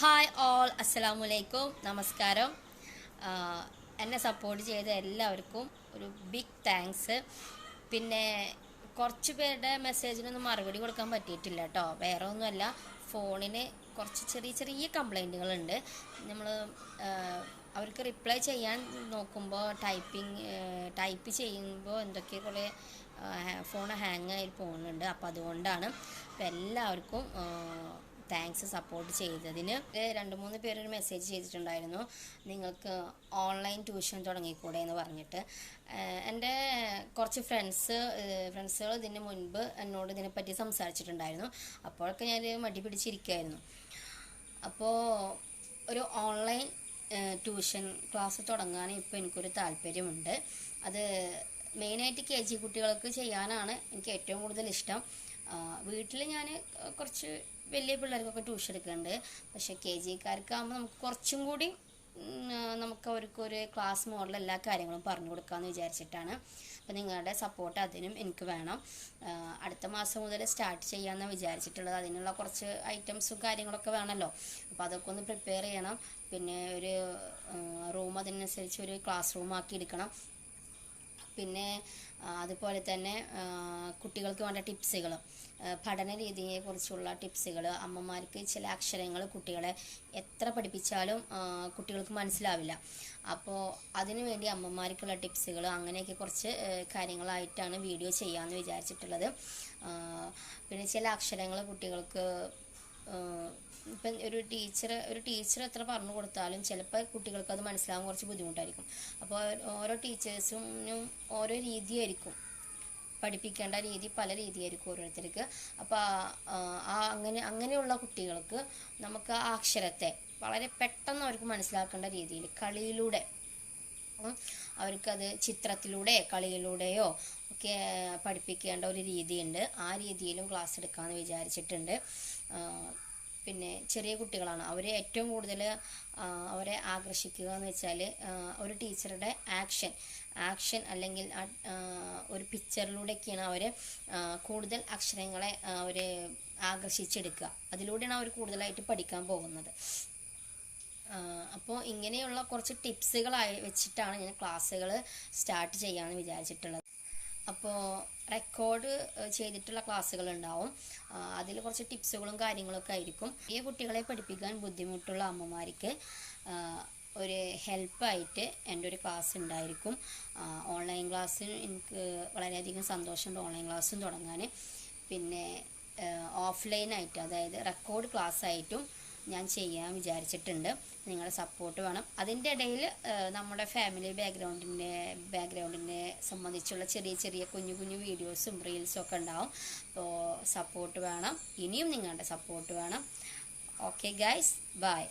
Hi all അസ്സലാമു അലൈക്കും നമസ്കാരം എന്നെ സപ്പോർട്ട് ചെയ്ത എല്ലാവർക്കും ഒരു ബിഗ് താങ്ക്സ് പിന്നെ കുറച്ച് പേരുടെ മെസ്സേജിനൊന്നും മറുപടി കൊടുക്കാൻ പറ്റിയിട്ടില്ല കേട്ടോ വേറെ ഒന്നുമല്ല ഫോണിന് കുറച്ച് ചെറിയ ചെറിയ കംപ്ലൈന്റുകളുണ്ട് നമ്മൾ അവർക്ക് റിപ്ലൈ ചെയ്യാൻ നോക്കുമ്പോൾ ടൈപ്പിംഗ് ടൈപ്പ് ചെയ്യുമ്പോൾ എന്തൊക്കെ കുറേ ഫോൺ ഹാങ് ആയി പോകുന്നുണ്ട് അപ്പോൾ അതുകൊണ്ടാണ്. അപ്പോൾ എല്ലാവർക്കും താങ്ക്സ് സപ്പോർട്ട് ചെയ്തതിന്. രണ്ട് മൂന്ന് പേര് ഒരു മെസ്സേജ് ചെയ്തിട്ടുണ്ടായിരുന്നു. നിങ്ങൾക്ക് ഓൺലൈൻ ട്യൂഷൻ തുടങ്ങിക്കൂടെ എന്ന് പറഞ്ഞിട്ട്. എന്റെ കുറച്ച് ഫ്രണ്ട്സ് ഫ്രണ്ട്സുകൾ ഇതിന് മുൻപ് എന്നോട് ഇതിനെപ്പറ്റി സംസാരിച്ചിട്ടുണ്ടായിരുന്നു. അപ്പോഴൊക്കെ ഞാൻ മടി പിടിച്ചിരിക്കുമായിരുന്നു അപ്പോൾ ഒരു ഓൺലൈൻ ട്യൂഷൻ ക്ലാസ് തുടങ്ങാൻ ഇപ്പോൾ എനിക്കൊരു താല്പര്യമുണ്ട്. അത് മെയിനായിട്ട് കെ ജി കുട്ടികൾക്ക് ചെയ്യാനാണ് എനിക്ക് ഏറ്റവും കൂടുതൽ ഇഷ്ടം. വീട്ടിൽ ഞാൻ കുറച്ച് വലിയ പിള്ളേർക്കൊക്കെ ട്യൂഷൻ എടുക്കുന്നുണ്ട് പക്ഷേ കെ ജിക്കാർക്കാകുമ്പോൾ നമുക്ക് കുറച്ചും കൂടി നമുക്ക് അവർക്ക് ഒരു ക്ലാസ് മോഡൽ എല്ലാ കാര്യങ്ങളും പറഞ്ഞു കൊടുക്കാമെന്ന് വിചാരിച്ചിട്ടാണ്. അപ്പോൾ നിങ്ങളുടെ സപ്പോർട്ട് അതിനും എനിക്ക് വേണം. അടുത്ത മാസം മുതൽ സ്റ്റാർട്ട് ചെയ്യാമെന്ന് വിചാരിച്ചിട്ടുള്ളത്. അതിനുള്ള കുറച്ച് ഐറ്റംസും കാര്യങ്ങളൊക്കെ വേണമല്ലോ അപ്പോൾ അതൊക്കെ ഒന്ന് പ്രിപ്പയർ ചെയ്യണം. പിന്നെ ഒരു റൂം അതിനനുസരിച്ച് ഒരു ക്ലാസ് റൂം ആക്കി എടുക്കണം. പിന്നെ അതുപോലെ തന്നെ കുട്ടികൾക്ക് വേണ്ട ടിപ്സുകൾ. പഠന രീതിയെക്കുറിച്ചുള്ള ടിപ്സുകൾ അമ്മമാർക്ക് ചില അക്ഷരങ്ങൾ കുട്ടികളെ എത്ര പഠിപ്പിച്ചാലും കുട്ടികൾക്ക് മനസ്സിലാവില്ല. അപ്പോൾ അതിനു വേണ്ടി അമ്മമാർക്കുള്ള ടിപ്സുകൾ അങ്ങനെയൊക്കെ കുറച്ച് കാര്യങ്ങളായിട്ടാണ് വീഡിയോ ചെയ്യാമെന്ന് വിചാരിച്ചിട്ടുള്ളത്. പിന്നെ ചില അക്ഷരങ്ങൾ കുട്ടികൾക്ക് ഇപ്പം ഒരു ടീച്ചർ ഒരു ടീച്ചർ എത്ര പറഞ്ഞു കൊടുത്താലും ചിലപ്പോൾ കുട്ടികൾക്ക് അത് മനസ്സിലാകാൻ കുറച്ച് ബുദ്ധിമുട്ടായിരിക്കും. അപ്പോൾ ഓരോ ടീച്ചേഴ്സിനും ഓരോ രീതിയായിരിക്കും. പഠിപ്പിക്കേണ്ട രീതി പല രീതിയായിരിക്കും ഓരോരുത്തർക്ക്. അപ്പോൾ ആ അങ്ങനെ അങ്ങനെയുള്ള കുട്ടികൾക്ക് നമുക്ക് ആ അക്ഷരത്തെ വളരെ പെട്ടെന്ന് അവർക്ക് മനസ്സിലാക്കേണ്ട രീതിയിൽ കളിയിലൂടെ അവർക്കത് ചിത്രത്തിലൂടെ കളിയിലൂടെയോ ഒക്കെ പഠിപ്പിക്കേണ്ട ഒരു രീതിയുണ്ട്. ആ രീതിയിലും ക്ലാസ് എടുക്കാമെന്ന് വിചാരിച്ചിട്ടുണ്ട്. പിന്നെ ചെറിയ കുട്ടികളാണ്. അവരെ ഏറ്റവും കൂടുതൽ അവരെ ആകർഷിക്കുക എന്ന് വെച്ചാൽ ഒരു ടീച്ചറുടെ ആക്ഷൻ. ആക്ഷൻ അല്ലെങ്കിൽ ഒരു പിക്ചറിലൂടെയൊക്കെയാണ് അവർ കൂടുതൽ അക്ഷരങ്ങളെ അവർ ആകർഷിച്ചെടുക്കുക. അതിലൂടെയാണ് അവർ കൂടുതലായിട്ട് പഠിക്കാൻ പോകുന്നത്. അപ്പോൾ ഇങ്ങനെയുള്ള കുറച്ച് ടിപ്സുകളായി വെച്ചിട്ടാണ് ഞാൻ ക്ലാസ്സുകൾ സ്റ്റാർട്ട് ചെയ്യാമെന്ന് വിചാരിച്ചിട്ടുള്ളത്. അപ്പോൾ റെക്കോർഡ് ചെയ്തിട്ടുള്ള ക്ലാസ്സുകൾ ഉണ്ടാവും അതിൽ കുറച്ച് ടിപ്സുകളും കാര്യങ്ങളൊക്കെ ആയിരിക്കും. ഈ കുട്ടികളെ പഠിപ്പിക്കാൻ ബുദ്ധിമുട്ടുള്ള അമ്മമാർക്ക് ഒരു ഹെൽപ്പായിട്ട് എന്റെ ഒരു ക്ലാസ് ഉണ്ടായിരിക്കും. ഓൺലൈൻ ക്ലാസ് എനിക്ക് വളരെയധികം സന്തോഷമുണ്ട് ഓൺലൈൻ ക്ലാസ്സും തുടങ്ങാൻ. പിന്നെ ഓഫ്ലൈനായിട്ട് അതായത് റെക്കോർഡ് ക്ലാസ് ആയിട്ടും ഞാൻ ചെയ്യാൻ വിചാരിച്ചിട്ടുണ്ട്. നിങ്ങളുടെ സപ്പോർട്ട് വേണം. അതിന്റെ ഇടയിൽ നമ്മുടെ ഫാമിലി ബാക്ക്ഗ്രൗണ്ടിന്റെ ബാക്ക്ഗ്രൗണ്ടിനെ സംബന്ധിച്ചുള്ള ചെറിയ ചെറിയ കുഞ്ഞു കുഞ്ഞു വീഡിയോസും റീൽസും ഒക്കെ ഉണ്ടാവും. അപ്പോൾ സപ്പോർട്ട് വേണം. ഇനിയും നിങ്ങളുടെ സപ്പോർട്ട് വേണം. Okay guys bye